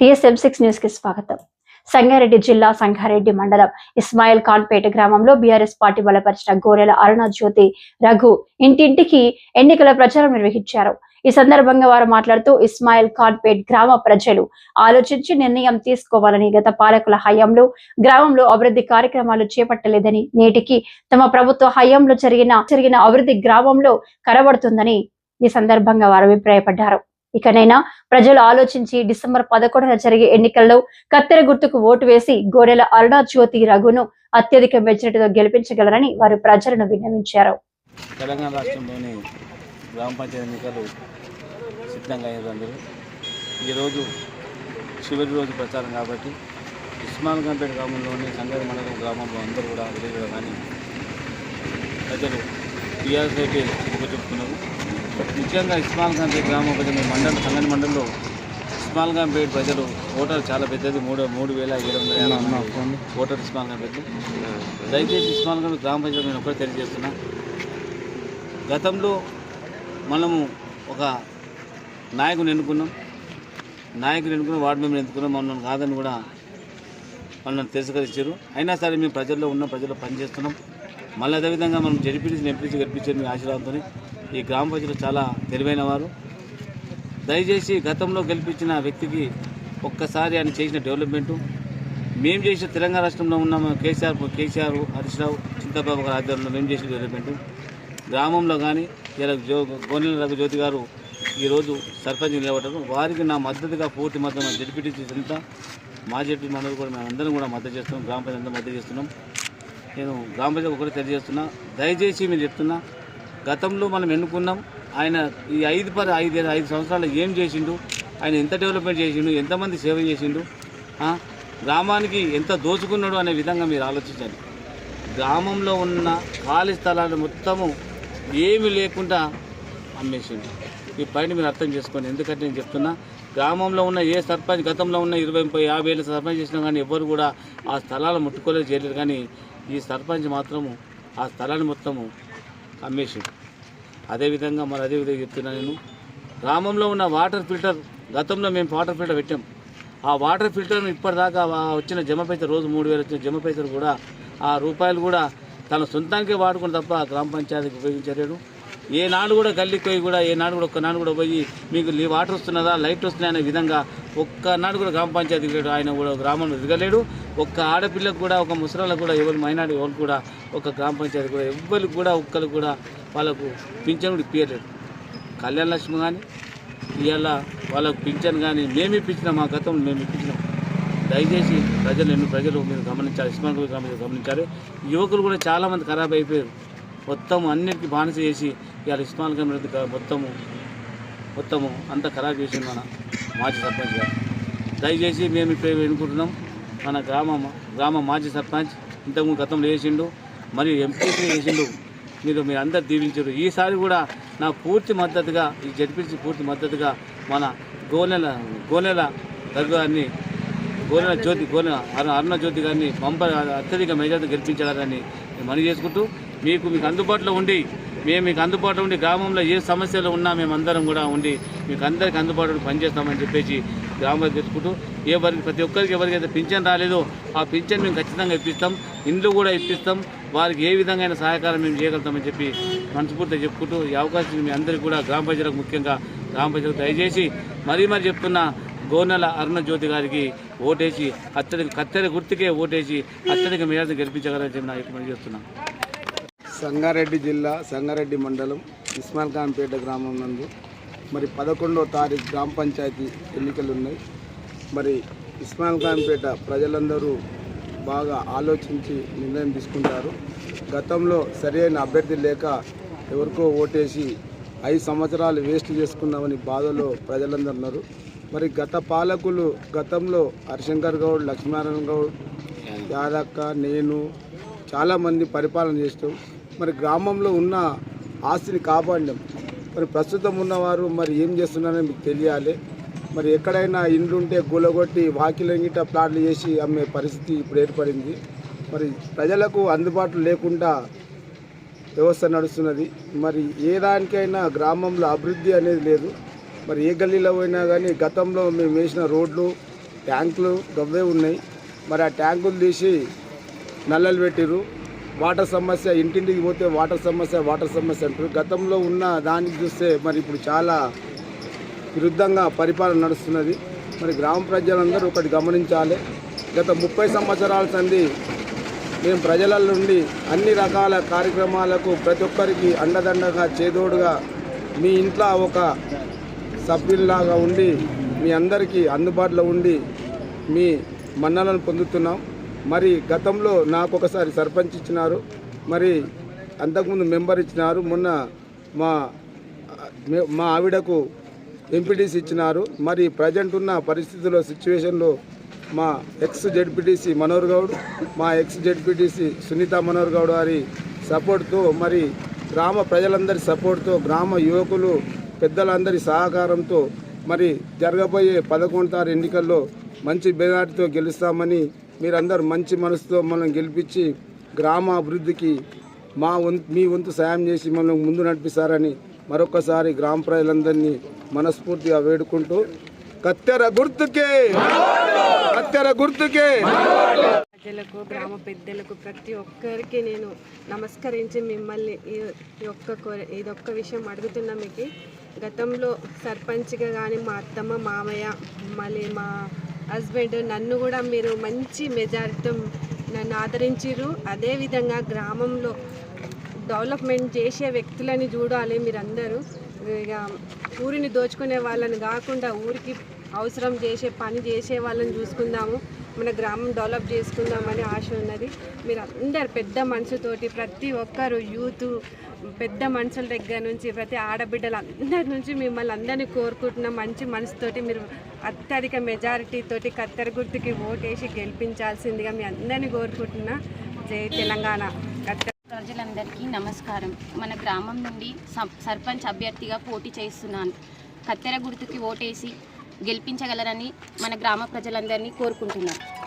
TSM six న్యూస్కి స్వాగతం. సంగారెడ్డి జిల్లా సంగారెడ్డి మండలం ఇస్మాయిల్ ఖాన్పేట గ్రామంలో బీఆర్ఎస్ పార్టీ బలపరిచిన గోరెల అరుణ జ్యోతి రఘు ఇంటింటికి ఎన్నికల ప్రచారం నిర్వహించారు. ఈ సందర్భంగా వారు మాట్లాడుతూ ఇస్మాయిల్ ఖాన్పేట్ గ్రామ ప్రజలు ఆలోచించి నిర్ణయం తీసుకోవాలని గత పాలకుల హయాంలో గ్రామంలో అభివృద్ధి కార్యక్రమాలు చేపట్టలేదని నేటికి తమ ప్రభుత్వ హయాంలో జరిగిన జరిగిన అభివృద్ధి గ్రామంలో కనబడుతుందని ఈ సందర్భంగా వారు అభిప్రాయపడ్డారు. ఇకనైనా ప్రజలు ఆలోచించి డిసెంబర్ పదకొండున జరిగే ఎన్నికల్లో కత్తెర గుర్తుకు ఓటు వేసి గోడెల అరుణా జ్యోతి రఘును అత్యధిక మెజారిటీతో గెలిపించగలరని వారు ప్రజలను విన్నవించారు. తెలంగాణ రాష్ట్రంలోని గ్రామ పంచాయతీ ఎన్నికలు సిద్ధంగా అయ్యారు ఈరోజు చివరి రోజు ప్రచారం కాబట్టి ఇస్మాల్ కంపేట గ్రామంలోని సంగారి మండలం గ్రామంలో అందరూ కూడా విలేజ్లో కానీ ప్రజలు టీఆర్ఎస్ అయితే చెప్తున్నారు ముఖ్యంగా ఇస్మాల్ కంపేట గ్రామ ప్రజలు మండలం సంగని మండలంలో ఇస్మాల్ గాంపేట్ ప్రజలు ఓటర్ చాలా పెద్దది మూడు మూడు వేల ఏడు వందల ఓటర్ ఇస్మాల్ కంపేట దయచేసి ఇస్మాల్ కంపేట గ్రామ ప్రజలు నేను ఒకటి తెలియజేస్తున్నా. గతంలో మనము ఒక నాయకుని ఎన్నుకున్నాం. నాయకుని ఎన్నుకున్న వార్డు మెంబర్ ఎన్నుకున్నాం. మమ్మల్ని కాదని కూడా వాళ్ళని తిరస్కరించారు. అయినా సరే మేము ప్రజల్లో ఉన్న ప్రజల్లో పనిచేస్తున్నాం. మళ్ళీ అదేవిధంగా మనం జడిపిడిసి ఎంపీసీ గెలిపించారు మీ ఆశీర్వాదంతో ఈ గ్రామ ప్రజలు చాలా తెలివైన వారు. దయచేసి గతంలో గెలిపించిన వ్యక్తికి ఒక్కసారి ఆయన చేసిన డెవలప్మెంటు. మేము చేసిన తెలంగాణ రాష్ట్రంలో ఉన్న కేసీఆర్ కేసీఆర్ హరీష్ రావు చింతబాబు గారి ఆధ్వర్యంలో మేము చేసిన డెవలప్మెంటు. గ్రామంలో కానీ ఇలా జో గోనెల రఘుజ్యోతి గారు ఈరోజు సర్పంచ్ నిలబడ్డారు. వారికి నా మద్దతుగా పూర్తి మద్దతు మా జడ్పీటీ మా జడ్పీ మండలి కూడా మేము అందరం కూడా మద్దతు చేస్తున్నాం. గ్రామ ప్రజలందరూ మద్దతు చేస్తున్నాం. నేను గ్రామ ప్రజలకు ఒకటి తెలియజేస్తున్నా. దయచేసి మేము చెప్తున్నా గతంలో మనం ఎన్నుకున్నాం. ఆయన ఈ ఐదు పది ఐదు ఐదు సంవత్సరాలు ఏం చేసిండు? ఆయన ఎంత డెవలప్మెంట్ చేసిండు? ఎంతమంది సేవ చేసిండు? గ్రామానికి ఎంత దోచుకున్నాడు అనే విధంగా మీరు ఆలోచించండి. గ్రామంలో ఉన్న ఖాళీ స్థలాలు మొత్తము ఏమి లేకుండా అమ్మేసిండు. ఈ పైన మీరు అర్థం చేసుకోండి. ఎందుకంటే నేను చెప్తున్నా గ్రామంలో ఉన్న ఏ సర్పంచ్ గతంలో ఉన్న ఇరవై ముప్పై యాభై ఏళ్ళ సర్పంచ్ చేసినా కానీ ఎవరు కూడా ఆ స్థలాలు ముట్టుకోలేదు చేయలేరు కానీ ఈ సర్పంచ్ మాత్రము ఆ స్థలాన్ని మొత్తము అమ్మేసిండు. అదేవిధంగా మరి అదేవిధంగా చెప్తున్నా నేను. గ్రామంలో ఉన్న వాటర్ ఫిల్టర్ గతంలో మేము వాటర్ ఫిల్టర్ పెట్టాం. ఆ వాటర్ ఫిల్టర్ను ఇప్పటిదాకా వచ్చిన జమ పైసలు రోజు మూడు వేలు వచ్చిన జమ పైసలు కూడా ఆ రూపాయలు కూడా తన సొంతానికే వాడుకుని తప్ప గ్రామ పంచాయతీకి ఉపయోగించలేడు ఏనాడు కూడా గల్లీకి పోయి కూడా ఏనాడు కూడా ఒక్కనాడు కూడా పోయి మీకు వాటర్ వస్తున్నదా లైట్ వస్తున్నాయి అనే విధంగా ఒక్కనాడు కూడా గ్రామ పంచాయతీ లేడు ఆయన కూడా గ్రామంలో దిగలేడు ఒక్క ఆడపిల్లకు కూడా ఒక ముసలాళ్ళకు కూడా ఎవరు మైనార్టీ వాళ్ళు కూడా ఒక గ్రామ పంచాయతీ కూడా ఎవ్వరికి కూడా ఒక్కరు కూడా వాళ్ళకు పింఛన్ కూడా ఇప్పించలేడు కళ్యాణ లక్ష్మి కానీ ఇవాళ వాళ్ళకు పింఛన్ కానీ మేము ఇప్పించినాం మా గతంలో మేము ఇప్పించినాం. దయచేసి ప్రజలు ఎన్ని ప్రజలు మీరు గమనించాలి ఇస్మాన్ గమనించాలి. యువకులు కూడా చాలామంది ఖరాబ్ అయిపోయారు. మొత్తం అన్నిటికీ బానిస చేసి ఇవాళ ఇస్మాల్ కమిటీ మొత్తము మొత్తము అంతా ఖరాబ్ చేసింది మన మాజీ సర్పంచ్ గారు. దయచేసి మేము ఇప్పుడు ఎన్నుకుంటున్నాం. మన గ్రామ గ్రామ మాజీ సర్పంచ్ ఇంతకుముందు గతంలో వేసిండు మరియు ఎంపీసీ వేసిండు మీరు మీరు అందరు దీవించారు. ఈసారి కూడా నా పూర్తి మద్దతుగా ఈ జడ్పీసీ పూర్తి మద్దతుగా మన గోనెల గోనెల గారిని గోనెల జ్యోతి గోనెల అరుణ జ్యోతి గారిని పంప అత్యధిక మెజార్టీ గెలిపించాలని మనీ మనవి చేసుకుంటూ మీకు మీకు అందుబాటులో ఉండి మేము మీకు అందుబాటులో ఉండి గ్రామంలో ఏ సమస్యలు ఉన్నా మేమందరం కూడా ఉండి మీకు అందరికి అందుబాటులో పనిచేస్తామని చెప్పేసి గ్రామంలో తెచ్చుకుంటూ ఏ వరకు ప్రతి ఒక్కరికి ఎవరికైతే పింఛన్ రాలేదో ఆ పింఛన్ మేము ఖచ్చితంగా ఇప్పిస్తాం ఇండ్లు కూడా ఇప్పిస్తాం వారికి ఏ విధంగా సహకారం మేము చేయగలుగుతామని చెప్పి మనస్ఫూర్తిగా చెప్పుకుంటూ ఈ అవకాశం మీ అందరికీ కూడా గ్రామ ప్రజలకు ముఖ్యంగా గ్రామ ప్రజలకు దయచేసి మరీ మరి చెప్తున్న గోనెల అరుణజ్యోతి గారికి ఓటేసి అత్యధిక కత్తెర గుర్తుకే ఓటేసి అత్యధిక మేరకు గెలిపించగలని చెప్పి నా యొక్క చేస్తున్నాను. సంగారెడ్డి జిల్లా సంగారెడ్డి మండలం ఇస్మాల్ ఖాన్పేట గ్రామం నందు. మరి పదకొండవ తారీఖు గ్రామ పంచాయతీ ఎన్నికలు ఉన్నాయి మరి ఇస్మాల్ ఖాన్పేట ప్రజలందరూ బాగా ఆలోచించి నిర్ణయం తీసుకుంటారు. గతంలో సరైన అభ్యర్థి లేక ఎవరికో ఓటేసి ఐదు సంవత్సరాలు వేస్ట్ చేసుకున్నామని బాధలో ప్రజలందరూ ఉన్నారు మరి గత పాలకులు గతంలో హరిశంకర్ గౌడ్ లక్ష్మీనారాయణ గౌడ్ యాదక్క నేను చాలామంది పరిపాలన చేస్తాం మరి గ్రామంలో ఉన్న ఆస్తిని కాపాడినాం. మరి ప్రస్తుతం ఉన్నవారు మరి ఏం చేస్తున్నారని మీకు తెలియాలి. మరి ఎక్కడైనా ఇండ్లు ఉంటే గులగొట్టి వాకిలంగిట ప్లాట్లు చేసి అమ్మే పరిస్థితి ఇప్పుడు ఏర్పడింది. మరి ప్రజలకు అందుబాటులో లేకుండా వ్యవస్థ నడుస్తున్నది. మరి ఏ దానికైనా గ్రామంలో అభివృద్ధి అనేది లేదు. మరి ఏ గల్లీలో పోయినా కానీ గతంలో మేము వేసిన రోడ్లు ట్యాంకులు గవ్వే ఉన్నాయి. మరి ఆ ట్యాంకులు తీసి నల్లలు పెట్టిర్రు. వాటర్ సమస్య ఇంటింటికి పోతే వాటర్ సమస్య వాటర్ సమస్య అంటారు. గతంలో ఉన్న దానికి చూస్తే మరి ఇప్పుడు చాలా విరుద్ధంగా పరిపాలన నడుస్తున్నది. మరి గ్రామ ప్రజలందరూ ఒకటి గమనించాలి. గత ముప్పై సంవత్సరాల సంది మేము ప్రజల నుండి అన్ని రకాల కార్యక్రమాలకు ప్రతి ఒక్కరికి అండదండగా చేదోడుగా మీ ఇంట్లో ఒక సభ్యుల్లాగా ఉండి మీ అందరికీ అందుబాటులో ఉండి మీ మన్నలను పొందుతున్నాం. మరి గతంలో నాకు ఒకసారి సర్పంచ్ ఇచ్చినారు మరి అంతకుముందు మెంబర్ ఇచ్చినారు మొన్న మా మా ఆవిడకు ఎంపీటీసీ ఇచ్చినారు. మరి ప్రజెంట్ ఉన్న పరిస్థితుల్లో సిచ్యువేషన్లో మా ఎక్స్ జెడ్పీటీసీ మనోహర్ గౌడ్ మా ఎక్స్ జెడ్పీటీసీ సునీత మనోహర్ గౌడ్ వారి సపోర్ట్తో మరి గ్రామ ప్రజలందరి సపోర్ట్తో గ్రామ యువకులు పెద్దలందరి సహకారంతో మరి జరగబోయే పదకొండు తారు ఎన్నికల్లో మంచి బెనాటితో గెలుస్తామని మీరందరూ మంచి మనసుతో మనం గెలిపించి గ్రామ అభివృద్ధికి మా వంతు మీ వంతు సాయం చేసి మనం ముందు నడిపిస్తారని మరొకసారి గ్రామ ప్రజలందరినీ మనస్ఫూర్తిగా వేడుకుంటూ కత్తెర గుర్తుకే! కత్తెర గుర్తుకే! ప్రజలకు గ్రామ పెద్దలకు ప్రతి ఒక్కరికి నేను నమస్కరించి మిమ్మల్ని ఈ- ఒక్క కో- ఇదొక్క విషయం అడుగుతున్నా మీకు. గతంలో సర్పంచ్గా కానీ మా అత్తమ్మ మామయ్య మళ్ళీ మా హస్బెండ్ నన్ను కూడా మీరు మంచి మెజారిటీ నన్ను ఆదరించిర్రు. అదేవిధంగా గ్రామంలో డెవలప్మెంట్ చేసే వ్యక్తులని చూడాలి మీరందరూ. ఇక ఊరిని దోచుకునే వాళ్ళని కాకుండా ఊరికి అవసరం చేసే పని చేసే వాళ్ళని చూసుకుందాము. మన గ్రామం డెవలప్ చేసుకుందామని ఆశ ఉన్నది. మీరు అందరు పెద్ద మనసుతోటి ప్రతి ఒక్కరు యూత్ పెద్ద మనుషుల దగ్గర నుంచి ప్రతి ఆడబిడ్డలు అందరి నుంచి మిమ్మల్ని అందరినీ కోరుకుంటున్న. మంచి మనసుతోటి మీరు అత్యధిక మెజారిటీ తోటి కత్తెర గుర్తుకి ఓటేసి గెలిపించాల్సిందిగా మీ అందరినీ కోరుకుంటున్నా. జై తెలంగాణ. కత్తెర ప్రజలందరికీ నమస్కారం. మన గ్రామం నుండి సర్పంచ్ అభ్యర్థిగా పోటీ చేస్తున్నాను. కత్తెర గుర్తుకి ఓటేసి గెలిపించగలరని మన గ్రామ ప్రజలందరినీ కోరుకుంటున్నాను